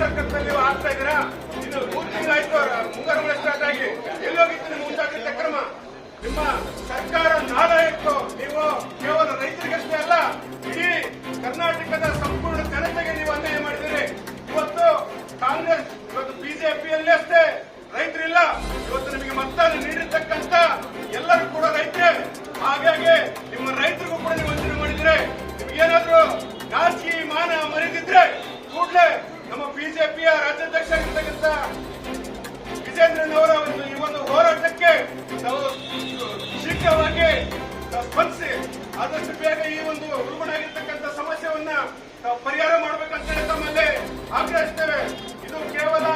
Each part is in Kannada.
ಸರ್ಕಲ್ನಲ್ಲಿ ನೀವು ಆಗ್ತಾ ಇದ್ದೀರಾ? ಇನ್ನು ಮೂರು ತಿಂಗಳಾಯ್ತು ಮುಂಗಾರು ಸ್ಟಾರ್ಟ್ ಆಗಿ. ಎಲ್ಲೋಗಿತ್ತು ನಿಮ್ಮ ಮುಂಜಾಗ್ರತೆ ಕ್ರಮ? ನಿಮ್ಮ ಸರ್ಕಾರ ನಾಲಾಯತ್ತು ನೀವು ಕೇವಲ ರೈತರಿಗಷ್ಟೇ ಅಲ್ಲ, ಇಡೀ ಕರ್ನಾಟಕದ ಸಂಪೂರ್ಣ ಜನತೆಗೆ ನೀವು ಅನ್ಯಾಯ ಮಾಡಿದ್ದೀರಿ. ಇವತ್ತು ಕಾಂಗ್ರೆಸ್, ಇವತ್ತು ಬಿಜೆಪಿಯಲ್ಲಿ ಅಷ್ಟೇ. ನಾಚಿಕೆ ಮಾನ ಮರೆದಿದ್ರೆ ಕೂಡಲೇ ನಮ್ಮ ಬಿಜೆಪಿಯ ರಾಜ್ಯಾಧ್ಯಕ್ಷ ಆಗಿರ್ತಕ್ಕಂಥ ವಿಜೇಂದ್ರನ್ ಅವರ ಒಂದು ಈ ಒಂದು ಹೋರಾಟಕ್ಕೆ ಶೀಘ್ರವಾಗಿ ಸ್ಪಂದಿಸಿ ಆದಷ್ಟು ಬೇಗ ಈ ಒಂದು ಉಲ್ಬಣಾಗಿರ್ತಕ್ಕಂಥ ಸಮಸ್ಯೆವನ್ನ ನಾವು ಪರಿಹಾರ ಹೇಳಿ ತಮ್ಮಲ್ಲಿ ಆಗ್ರಹಿಸ್ತೇವೆ. ಇದು ಕೇವಲ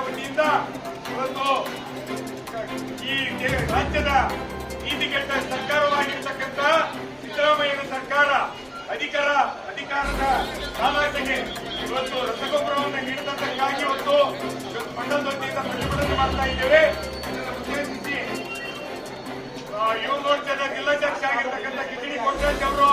ವತಿಯಿಂದ ಇವತ್ತು ಈ ರಾಜ್ಯದ ನೀತಿಗೆಟ್ಟ ಸರ್ಕಾರವಾಗಿರ್ತಕ್ಕಂಥ ಸಿದ್ದರಾಮಯ್ಯನ ಸರ್ಕಾರ ಅಧಿಕಾರ, ಅಧಿಕಾರದ ಸಾಮರ್ಥ್ಯಕ್ಕೆ ಇವತ್ತು ರಸಗೊಬ್ಬರವನ್ನು ನೀಡತಕ್ಕಂಗಾಗಿ ಇವತ್ತು ವತಿಯಿಂದ ಪ್ರತಿಭಟನೆ ಮಾಡ್ತಾ ಇದ್ದೇವೆ. ಉದ್ದೇಶಿಸಿ ಯುವ ಮೋರ್ಚಾದ ಜಿಲ್ಲಾಧ್ಯಕ್ಷ ಆಗಿರ್ತಕ್ಕಂಥ ಕಿಚಡಿ ಕೊಟ್ಟಾಜ್ ಅವರು